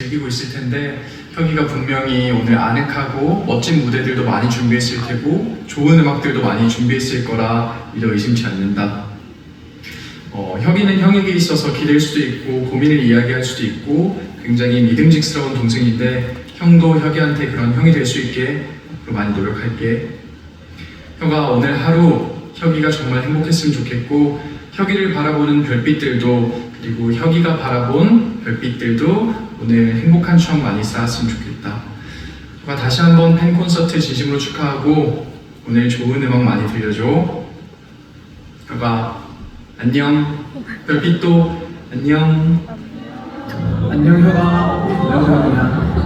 즐기고 있을 텐데 혁이가 분명히 오늘 아늑하고 멋진 무대들도 많이 준비했을 테고 좋은 음악들도 많이 준비했을 거라 믿어 의심치 않는다. 어, 혁이는 형에게 있어서 기댈 수도 있고 고민을 이야기할 수도 있고 굉장히 믿음직스러운 동생인데 형도 혁이한테 그런 형이 될 수 있게 많이 노력할게. 혁아 오늘 하루 혁이가 정말 행복했으면 좋겠고 혁이를 바라보는 별빛들도 그리고 혁이가 바라본 별빛들도 오늘 행복한 추억 많이 쌓았으면 좋겠다. 혁아 다시 한번 팬 콘서트 진심으로 축하하고 오늘 좋은 음악 많이 들려줘. 혁아 안녕. 별빛도 안녕. 안녕 효가 안녕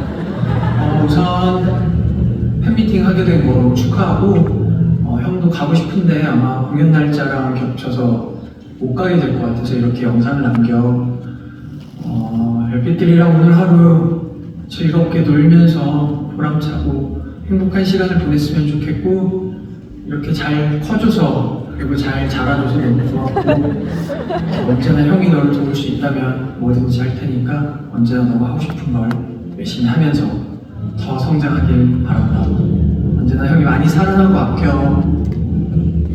어, 우선 팬미팅 하게 된 거로 축하하고 어, 형도 가고 싶은데 아마 공연 날짜랑 겹쳐서 못 가게 될 것 같아서 이렇게 영상을 남겨 어, 별빛들이랑 오늘 하루 즐겁게 놀면서 보람차고 행복한 시간을 보냈으면 좋겠고 이렇게 잘 커줘서 그리고 잘 자라줘서 너무 고맙고 언제나 형이 너를 도울 수 있다면 뭐든지 할 테니까 언제나 너가 하고 싶은 걸 열심히 하면서 더 성장하길 바란다. 언제나 형이 많이 사랑하고 아껴.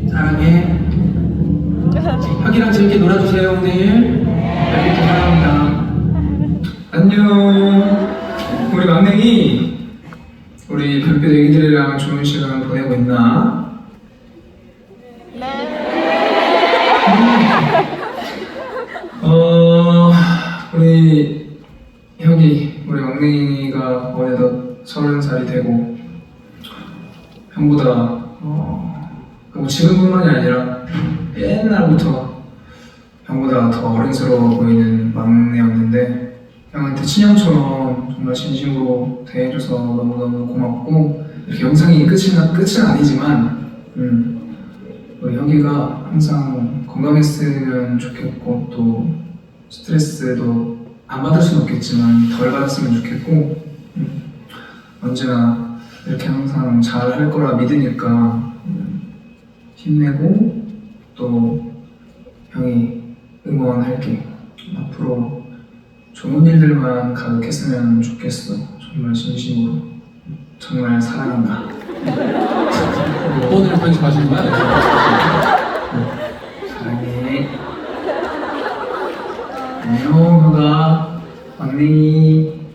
사랑해. 형이랑 재밌게 놀아주세요, 형들. 별빛도 사랑합니다. 안녕. 우리 막냉이 우리 별빛 애기들이랑 좋은 시간 보내고 있나? 네. 어 우리 형이 우리 막냉이가 어느덧 서른 살이 되고 형보다 어, 뭐 지금뿐만이 아니라 옛날부터 형보다 더 어른스러워 보이는 막내였는데 형한테 친형처럼 정말 진심으로 대해줘서 너무너무 고맙고 이렇게 영상이 끝이 나, 끝은 아니지만 음, 우리 형이가 항상 건강했으면 좋겠고 또 스트레스도 안 받을 수는 없겠지만 덜 받았으면 좋겠고 음, 언제나 이렇게 항상 잘 할 거라 믿으니까 음, 힘내고 또 형이 응원할게. 앞으로 좋은 일들만 가득했으면 좋겠어. 정말 진심으로. 정말 사랑한다. 오늘 편집하신 거야? 사랑해. 안녕, 휴가. 막내이.